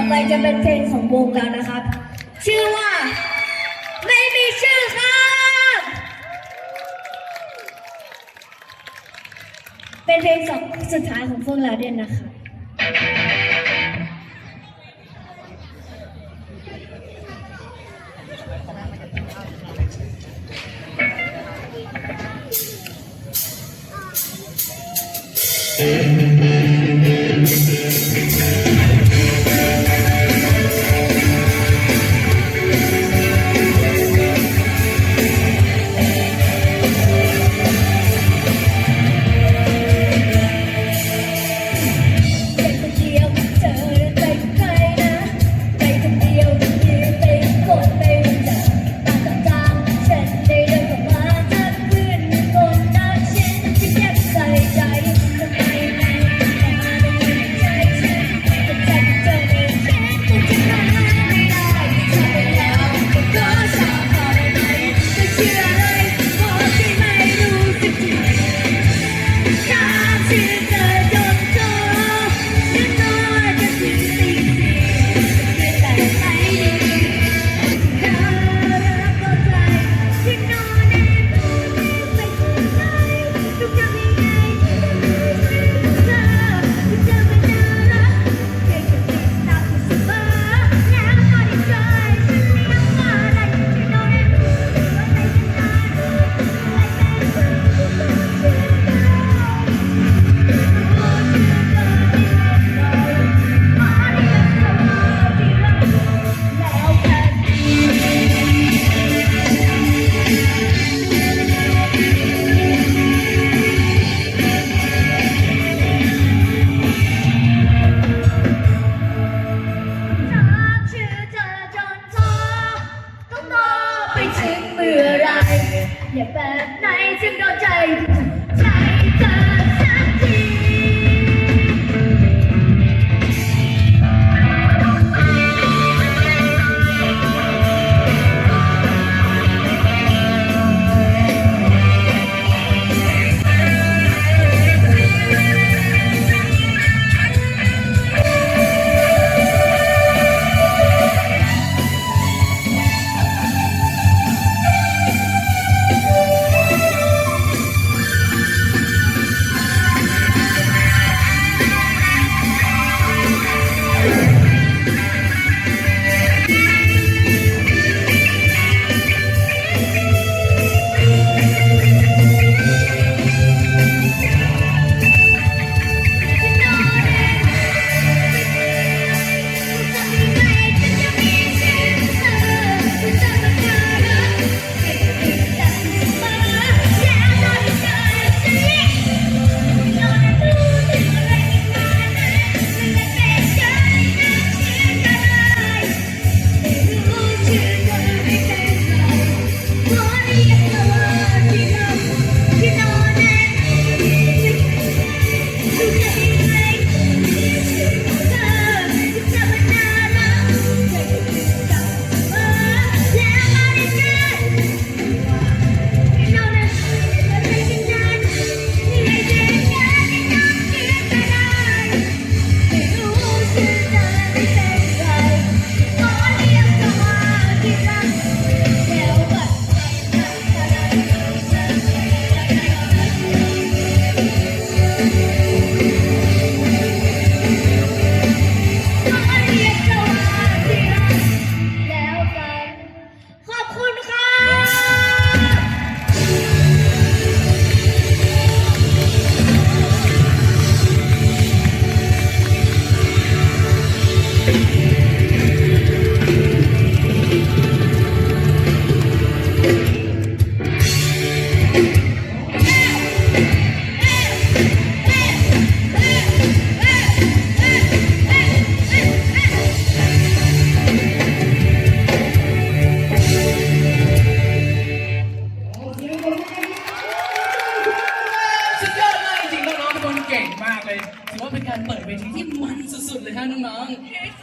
อไปจะเป็นเพลงของวงแล้วนะครับ ชื่อว่า ไม่มีชื่อครับ เป็นเพลงสองสุดท้ายของพวกเราด้วยนะคะเ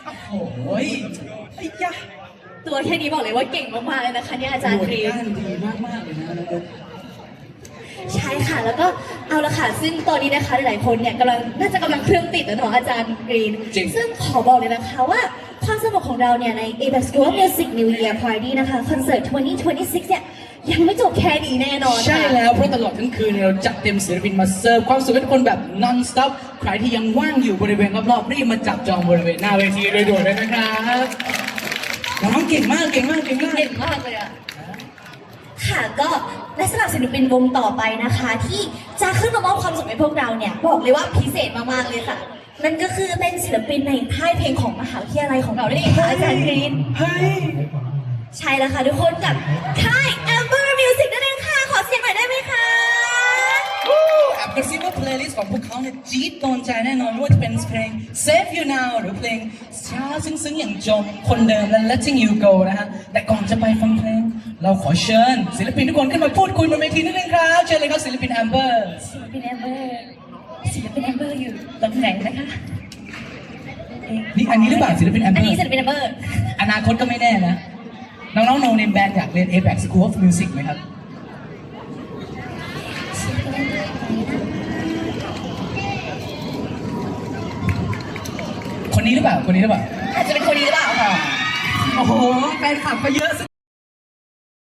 โอ้โหไอ้ยะตัวแค่นี้บอกเลยว่าเก่งมากๆเลยนะคะเนี่ยอาจารย์กรีด้านดีมากๆเลยนะน้องบุ๊กใช่ค่ะแล้วก็เอาละค่ะซึ่งตอนนี้นะคะหลายๆคนเนี่ยกำลังน่าจะกำลังเครื่องติดแล้วเนาะอาจารย์กรีนซึ่งขอบอกเลยนะคะว่าความสนุกของเราเนี่ยใน a b a s c o r Music New Year Party นะคะคอนเสิร์ต 2026 เนี่ย ยังไม่จบแค่นี้แน่นอนใช่ค่ะ แล้วเพราะตลอดทั้งคืนเนี่ยเราจัดเต็มศิลปินมาเสิร์ฟความสุขให้ทุกคนแบบ non stop ใครที่ยังว่างอยู่บริเวณรอบๆรีบมาจับจองบริเวณหน้าเวทีโดยด่วนเลยนะครับน้องๆเก่งมากเก่งมากเก่งมาก เก่งมากเลยอะค่ะก็และสำหรับศิลปินวงต่อไปนะคะ ที่จะขึ้นมามอบความสุขให้พวกเราเนี่ย บอกเลยว่าพิเศษมากๆเลยค่ะ นั่นก็คือเป็นศิลปินในค่ายเพลงของมหาวิทยาลัยของเราได้เองค่ะอาจารย์กรีนเฮ้ย ใช่แล้วค่ะทุกคนกับค่าย Amber Music ลย์ลิสต์ของพวกเขาเนี่ยจี๊ดโดนใจแน่นอนไม่ว่าจะเป็นเพลง Save You Now หรือเพลงช้าซึ้งๆ อย่างจมคนเดิมและ Letting You Go นะฮะ แต่ก่อนจะไปฟังเพลง เราขอเชิญ ศิลปินทุกคนขึ้นมาพูดคุยบนเวทีนิดนึงครับ เชิญเลยครับศิลปิน Amber ศิลปิน Amber ศิลปิน Amber อยู่ตำแหน่งนะคะ นี่อันนี้หรือเปล่าศิลปินอัน Amber นี้ศิลปิน Amber อนาคตก็ไม่แน่นะ น้องๆโนเนมแบนอยากเรียน ABAC School of Music ไหมครับคน นี้หรือเปล่าคนนี้หรือเปล่าอาจจะเป็นคนนี้หรือเปล่า โอ้โหแฟนคลับก็เยอะ